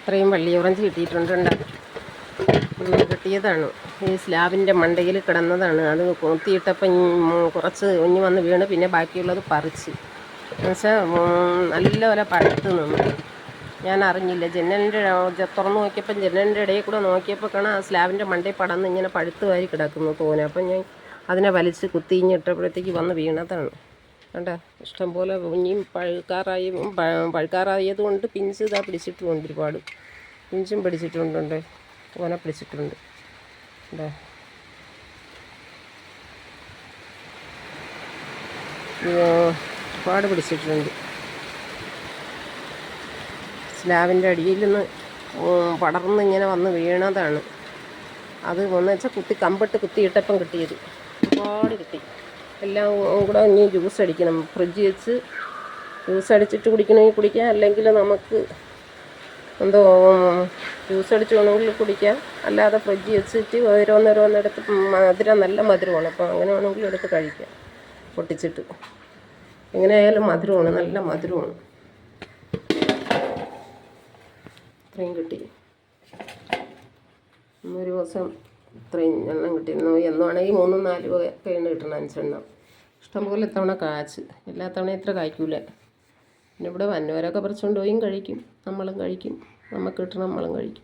ഇത്രയും വള്ളി ഓറഞ്ച് കിട്ടിയിട്ടുണ്ട് കിട്ടിയതാണ്. ഈ സ്ലാബിന്റെ മണ്ടയിൽ കിടന്നതാണ്. അത് കൊത്തിയിട്ടപ്പം കുറച്ച് ഒഞ്ഞു വന്ന് വീണ് പിന്നെ ബാക്കിയുള്ളത് പറിച്ച്. എന്നുവെച്ചാൽ നല്ലപോലെ പഴുത്ത് നിന്നു. ഞാൻ അറിഞ്ഞില്ല. ജനലിന്റെ തുറന്ന് നോക്കിയപ്പം ജനലിന്റെ ഇടയിൽ കൂടെ നോക്കിയപ്പോൾ കാണാം ആ സ്ലാബിന്റെ മണ്ടയിൽ പടന്ന് ഇങ്ങനെ പഴുത്ത് വാരി കിടക്കുന്നു തോനെ. അപ്പം ഞാൻ അതിനെ വലിച്ച് കുത്തിഞ്ഞിട്ടപ്പോഴത്തേക്ക് വന്ന് വീണതാണ്. കണ്ട? ഇഷ്ടംപോലെ കുഞ്ഞിയും പഴുക്കാറായി കൊണ്ട് പിഞ്ച് ഇതാ പിടിച്ചിട്ടുമുണ്ട് ഒരുപാട്. പിഞ്ചും പിടിച്ചിട്ടുണ്ടുണ്ട്. ഓന പിടിച്ചിട്ടുണ്ട്. കണ്ടോ? ഒരുപാട് പിടിച്ചിട്ടുണ്ട്. സ്ലാബിന്റെ അടിയിൽ നിന്ന് പടർന്ന് ഇങ്ങനെ വന്ന് വീണതാണ്. അത് വന്ന് വെച്ചാൽ കുത്തി കമ്പിട്ട് കുത്തിയിട്ടപ്പം കിട്ടിയത്. ഒരുപാട് കിട്ടി. എല്ലാം കൂടെ ഇനി ജ്യൂസ് അടിക്കണം. ഫ്രിഡ്ജ് വെച്ച് ജ്യൂസ് അടിച്ചിട്ട് കുടിക്കണമെങ്കിൽ കുടിക്കാം. അല്ലെങ്കിൽ നമുക്ക് എന്തോ ജ്യൂസ് അടിച്ച് വേണമെങ്കിൽ കുടിക്കാം. അല്ലാതെ ഫ്രിഡ്ജ് വെച്ചിട്ട് ഓരോന്നോരോന്നെടുത്ത് മധുരം നല്ല മധുരമാണ്. അപ്പോൾ അങ്ങനെ വേണമെങ്കിൽ എടുത്ത് കഴിക്കാം. പൊട്ടിച്ചിട്ട്. എങ്ങനെയായാലും മധുരമാണ്. നല്ല മധുരമാണ്. ഇത്രയും കിട്ടി. ഇന്നൊരു ദിവസം ഇത്രയും എണ്ണം കിട്ടിയിരുന്നു എന്നാണെങ്കിൽ മൂന്നും നാലും കഴിഞ്ഞ് കിട്ടണം. അഞ്ചെണ്ണം. ഇഷ്ടംപോലെ തവണ കാച്ച്. എല്ലാ തവണയും ഇത്ര കായ്ക്കൂല. പിന്നെ ഇവിടെ വന്നവരൊക്കെ പറിച്ചുകൊണ്ട് പോയും കഴിക്കും. നമ്മളും കഴിക്കും. നമുക്ക് കിട്ടണം നമ്മളും കഴിക്കും.